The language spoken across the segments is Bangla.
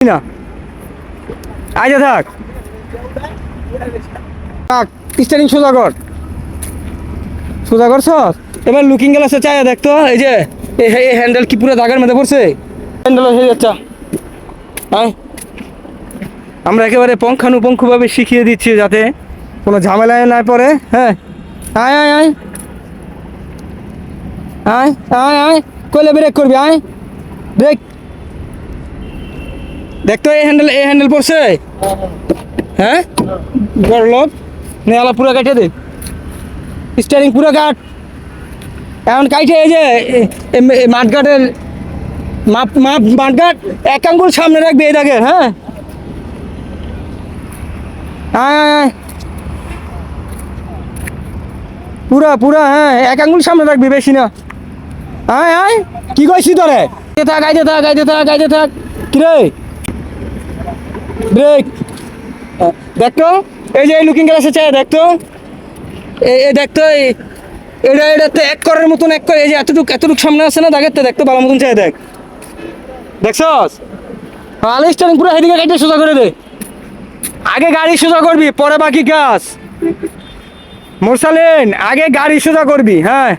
না। থাক। থাক স্টারিং সোজা কর সোজা করছ এবার লুকিং গ্লাসে দেখতো এই যে এই এই হ্যান্ডেল কি পুরো দাগের মধ্যে পড়ছে? হ্যান্ডেল হয়ে যাচ্ছে আয়। আমরা একেবারে পঙ্খানুপঙ্খভাবে শিখিয়ে দিচ্ছি যাতে কোনো ঝামেলায় না পড়ে হ্যাঁ। আয় আয় আয়। আয় আয় আয়। কইলে ব্রেক করবি আয়। ব্রেক দেখতো এই হ্যান্ডেল এই হ্যান্ডেল পড়ছে? হ্যাঁ? বড় লোক নেওয়ালা পুরো কাটে দে। স্টারিং পুরো কাট। এখন কাইটে এই যে মাঠঘাটের মাপ মাপ মাঠঘাট এক আঙ্গুল সামনে রাখবে এই দাগে হ্যাঁ? আয় পুরা পুরা হ্যাঁ এক আঙ্গুল সামনে রাখবি বেশি না। আয় আয়, কি কইছি তোরে? থাক গাইতে থাক গাইতে থাক গাইতে থাক। কিরে? ব্রেক দেখতো? এই যে এই লুকিং গ্লাসে চাই দেখতো? এই দেখতো এই, এটা এটাতে এক করার মতন এক করে, এই যে এতটুক এতটুক সামনে আছে না, দাগের তো দেখতো, ভালো মতন চাই দেখ। দেখছস? আলে স্টারিং পুরো হেদিকে কেটে সোজা করে দে। আগে গাড়ি সোজা করবি, পরে বাকি কাজ মোরসালিন, আগে গাড়ি সোজা করবি হ্যাঁ।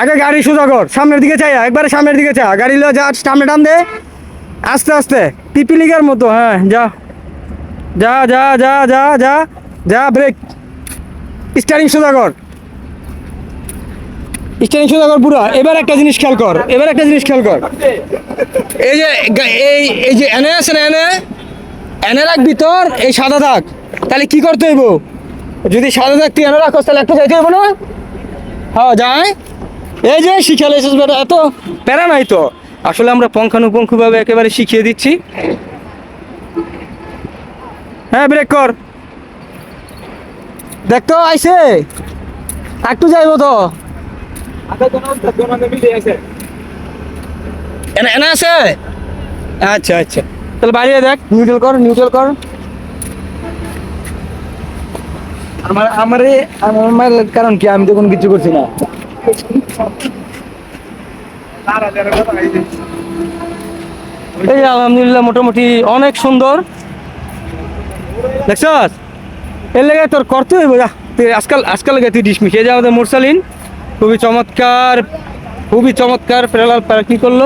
আগে গাড়ি সোজা কর, সামনের দিকে চাই একবারে সামনের দিকে চা গাড়ি লো যা সামনে টান দে। আস্তে আস্তে। পিপিলিকার মতো হ্যাঁ যা। যা যা যা যা যা যা ব্রেক স্টারিং সোজা কর স্টারিং সোজা কর পুরা। এবার একটা জিনিস খেয়াল কর, এবার একটা জিনিস খেয়াল কর। এই যে, এই এই যে এনে আছে না এনে? এনে রাখবি তোর, এই সাদা দাগ। তাহলে কি করতে হইব? যদি সাদা দাগ তুই এনে রাখস, তাহলে একটা যাইতে হইব না? হ্যাঁ যায়। এই যে শিখালে এত প্যারা নাই তো। আসলে আমরা পঙ্খানুপঙ্খভাবে একেবারে শিখিয়ে দিচ্ছি। হ্যাঁ ব্রেক কর। দেখ তো আইসে একটু যাইব তো। এনে এনে আছে? আচ্ছা আচ্ছা। তাহলে বাড়িয়ে দেখ নিউট্রাল কর নিউট্রাল কর। আমার আমার আমার কারণ কি? আমি তো কোনো কিছু করছি না। এই আলহামদুলিল্লাহ মোটামুটি অনেক সুন্দর। দেখছ এর লেগে তোর করতে হইব, যা। তুই আজকাল আজকাল লেগে তুই এই যে আমাদের মোরসালিন। খুবই চমৎকার খুবই চমৎকার প্রেলাল কি করল?